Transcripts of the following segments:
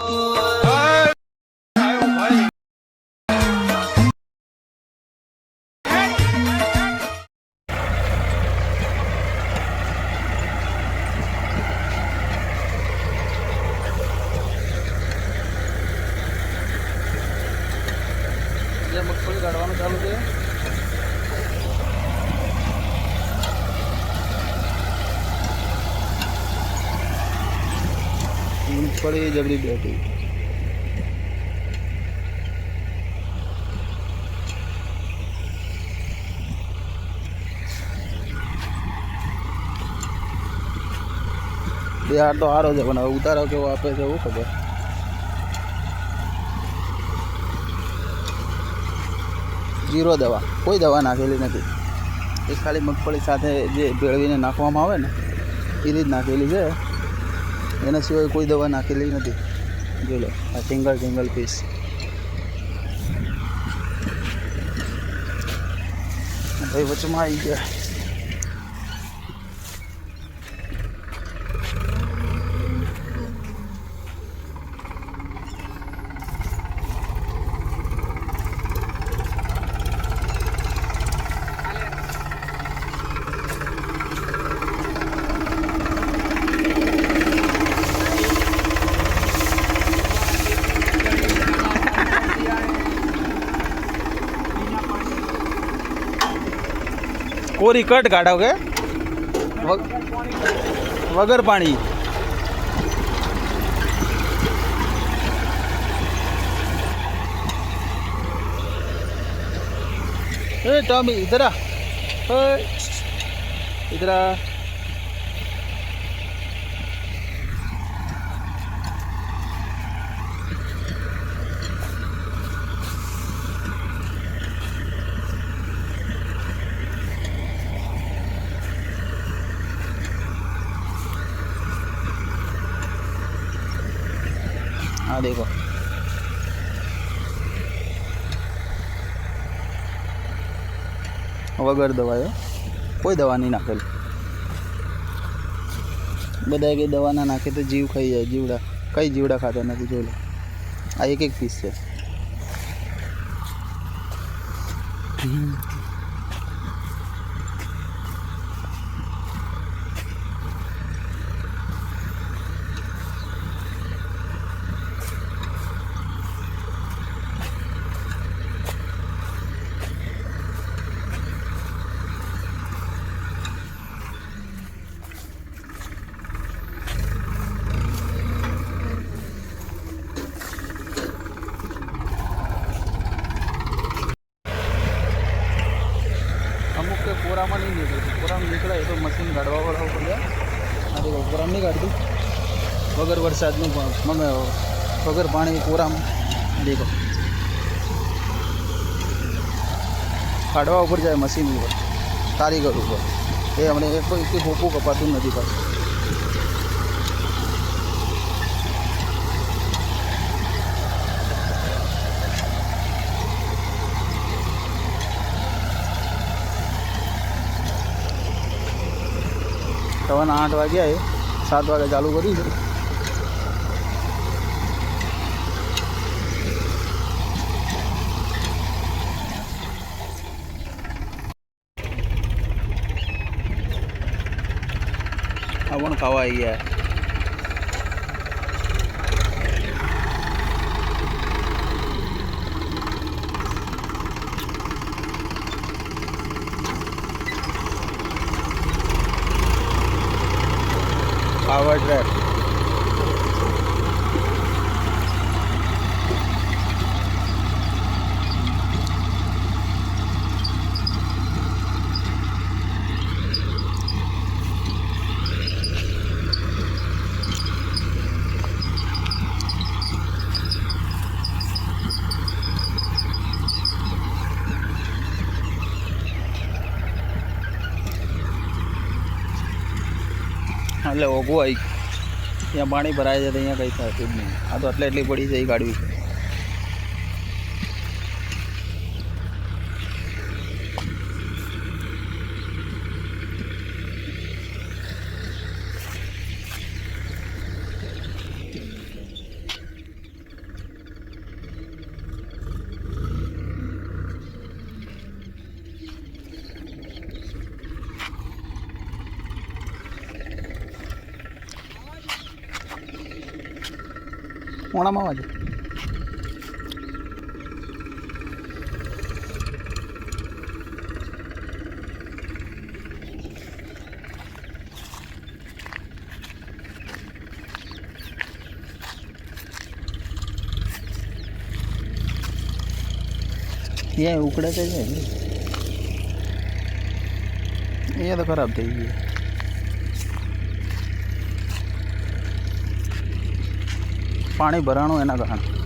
જે મગફળી જબરી બેઠી યાર તો સારો છે, પણ હવે ઉતારો કેવો આપે છે, એવું ખબર. જીરો દવા. કોઈ દવા નાખેલી નથી. એ ખાલી મગફળી સાથે જે ભેળવીને નાખવામાં આવે ને એ રીત નાખેલી છે. એના સિવાય કોઈ દવા નાખેલી નથી. જોઈ લો, આ સિંગલ સિંગલ પીસ ભાઈ, વચમાં આવી ગયા. કોરી કટ કાઢો કે વગ- વગર પાણી ए टॉमी इधर आ ओए, इधर आ हाँ देखो વગર દવાએ કોઈ દવા નહીં નાખેલી બધા કે દવા ના નાખે તો જીવ ખાઈ જાય જીવડા કઈ જીવડા ખાતા નથી જોઈ લો આ એક એક પીસ છે મશીન કાઢવા વાળા ઉપર જાય આ નહીં કાઢતું. વગર વરસાદનું પણ વગર પાણી કોરામાં. દેખો. કાઢવા ઉપર જાય મશીન ઉપર. કારીગર ઉપર. એ હમણાં એક કોઈ ભોપું કપાતું નથી પાછું. સવારના આઠ વાગ્યા સાત વાગે ચાલુ કર્યું છે. આ પણ ખાવા આવી ગયા. એટલે ઓગું આવી ત્યાં પાણી ભરાય છે તો અહીંયા કંઈ થતું જ નહીં. આ તો એટલે એટલી પડી છે, એ કાઢવી છે ઓણામાં વાજે એ ઉકળે છે ને એ તો ખરાબ થઈ ગયું પાણી ભરાણું એના કારણે.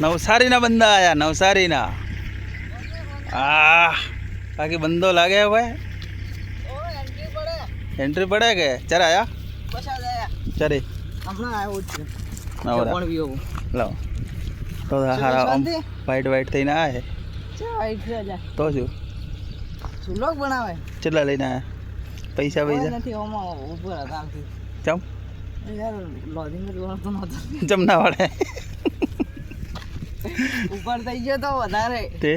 નવસારીના બંદા આયા નવસારીના. આ બાકી બંદો લાગે ભાઈ? એન્ટ્રી પડે કે? ચાર આયા? ચારે. તો હારા વાઈટ વાઈટ થઈને આયા તો શું? સુલોક બનાવે કેટલા લઈને આયા? પૈસા પૈસા? નથી ઓમાં ઉપર હતા ચમ? યાર લોડિંગ જ વળતો નહોતો ચમ ના વળે? ઉપર થઈ ગયો તો વધારે. તે?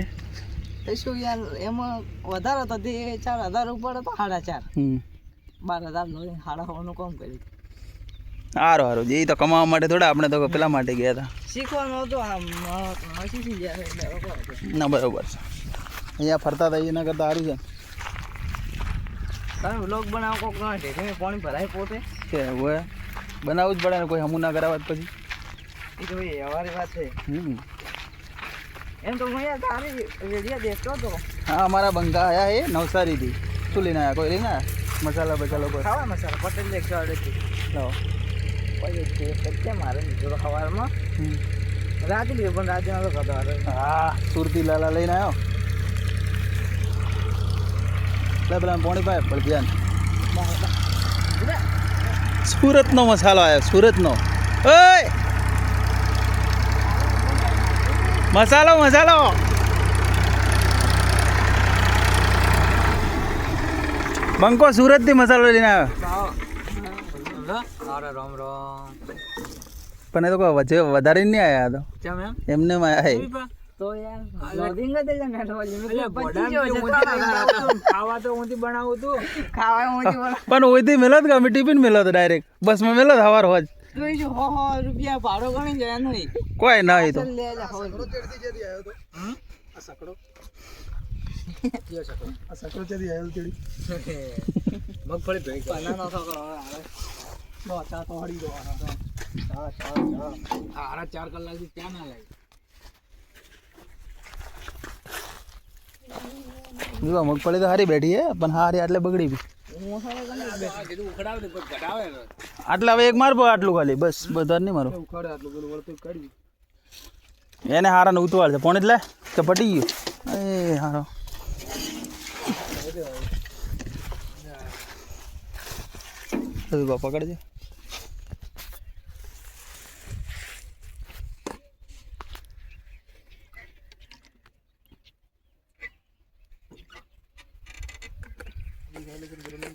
શું યાર એમાં વધારે તો તે ચાર હજાર ઉપર હતો સાડા ચાર. હમ. બાર હજાર નો સાડા હોવાનું કામ કર્યું સારું સારું જે તો કમાવા માટે થોડા આપણે તો પેલા માટે ગયા હતા. શીખવાનું હતું આમ શીખી ગયા. ના બરોબર છે. અહીંયા ફરતા હતા એના કરતા સારું છે. તમે વ્લોગ બનાવો કોક ના ઢેકીને પાણી ભરાય પોતે? છે હવે બનાવવું જ પડે ને કોઈ હમું ના કરાવત પછી. એ તો ભાઈ અમારી વાત છે. હમ. એમ તો હું યાર તારી રેડિયા દેખતો હતો. હા અમારા બંગા આયા એ નવસારીથી. શું લઈને આવ્યા કોઈ લઈને આવ્યા મસાલા બસાલા કોઈ? ખાવા મસાલા પટેલ દેખતો અડેથી લો. પછી પછી મારે લીધો સવારમાં. રાતે લીધો પણ રાતે નતો ખાતો. હા સુરતી લાલા લઈને આવ્યો એટલે પેલા પોણી પાય પણ ધ્યાન સુરતનો મસાલો આવ્યો સુરતનો. ઓય! મસાલો મસાલો. બંકો સુરતથી મસાલો લઈને આવ્યો. અરે રામ રામ. પણ એ તો વચ્ચે વધારે નહીં આવ્યા તો. કેમ એમ? એમને આવ્યા તો યાર જ જે ઊંધી ખાવા તો ઊંધી બનાવું તું. ખાવા ઊંધી પણ ઓયથી મેલો કે અમે ટિફિન મેલો તો ડાયરેક્ટ. બસમાં મેલો હવાર હોજ. તો હો હો રૂપિયા ભાડો ગણી જાય નહીં કોઈ ના એ તો ચાલ લે લે હો મગફળી ભેગી બનાનો છોકરો હવે આવે. તો હળી જવાનો તો. સાડા ચાર કલાકથી ક્યાં ના લાગે વિવા મગફળી તો સારી બેઠી હે પણ હારી આટલે બગડી બી આટલા હવે એક માર પો આટલું ખાલી, બસ બધા નહીં મારો એને હારા ને ઉતવાળ છે. પોણી જ લે, કે પટી ગયું? એ હારો. પકડજે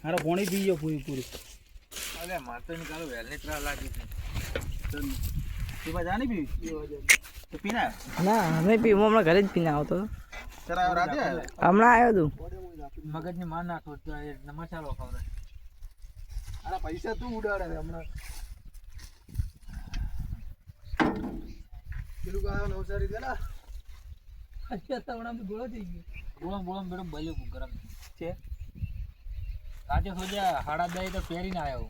હારો પોણી પી ગયો પૂરી પૂરી અલે મારે તો એને કાલે ત્રાસ લાગી નહીં પીવી તો પીને ના અમે પી હમણાં ઘરે જ પીને આવતો હતો. ત્યારે આવ્યો રાતે આવ્યો હમણાં આવ્યો તું મગજની માર નાખો તો એ મસાલો ખવડાવે અરે પૈસા તું ઉડાડે છે હમણાં પેલું કાયો નવસારી દે ના બોલમ બોલમ બેડો બલ્યો ગરમ છે આજે સોજા હાડા દસ તો પહેરીને આવ્યો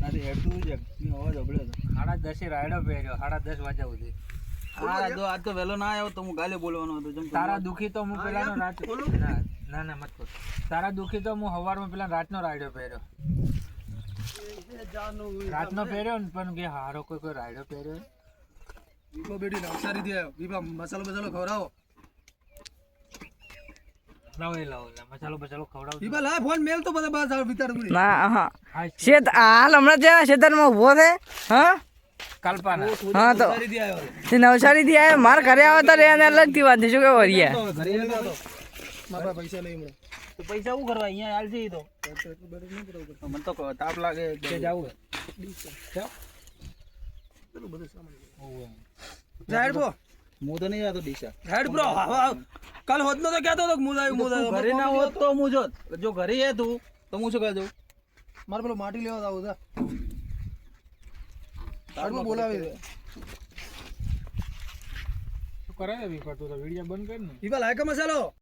નથી હેડતું જ અવાજ અબળ્યો હતો. હાડા દસે રાયડો પહેર્યો હાડા દસ વાગ્યા સુધી. હા જો આજ તો વહેલો ના આવ્યો તો હું ગાલે બોલવાનો હતો જેમ તારા દુખી તો હું પેલાનો રાત ના ના ના મત બોલ. તારા દુખી તો હું સવારમાં પેલા રાતનો રાયડો પહેર્યો. રાતનો પહેર્યો ને પણ કે હારો કોઈ કોઈ રાયડો પહેર્યો? બીબો બેટી નવસારી થી આવ્યો. બીબા મસાલો મસાલો ખવડાવો લાવો એ લાવો લા, મસાલો બસાલો ખવડાવ વિભા લાય ફોન મેલ તો બધા બાર વિતાર ગુડી ના હા. હા શેત હાલ હમણાં જ્યાં ખેતરમાં ઊભો છે હા? કલ્પના. હા તો તે નવસારી થી આવ્યો માર ઘરે આવે તો એને અલગથી વાત છે શું કે વરિયા? ઘરે મારા પૈસા નહીં મળે. તો પૈસા શું કરવા અહીંયા હાલ છે તો. મને તો તાપ લાગે કે જાવું રાઈડ બ્રો હું તો નહીં જતો ડીસા રાઈડ બ્રો કાલ હોત તો કહેતો તો હું આવ્યો હું આવ્યો. ઘરે ના હોત તો હું જોત જો ઘરે હે તું તો હું શું કહેજો મારે પેલો માટી લેવા આવું હતા તારમાં બોલાવી દે. શું કરે વિફા તો વીડિયો બંધ કર ને. ઈબા લાયકા મસાલો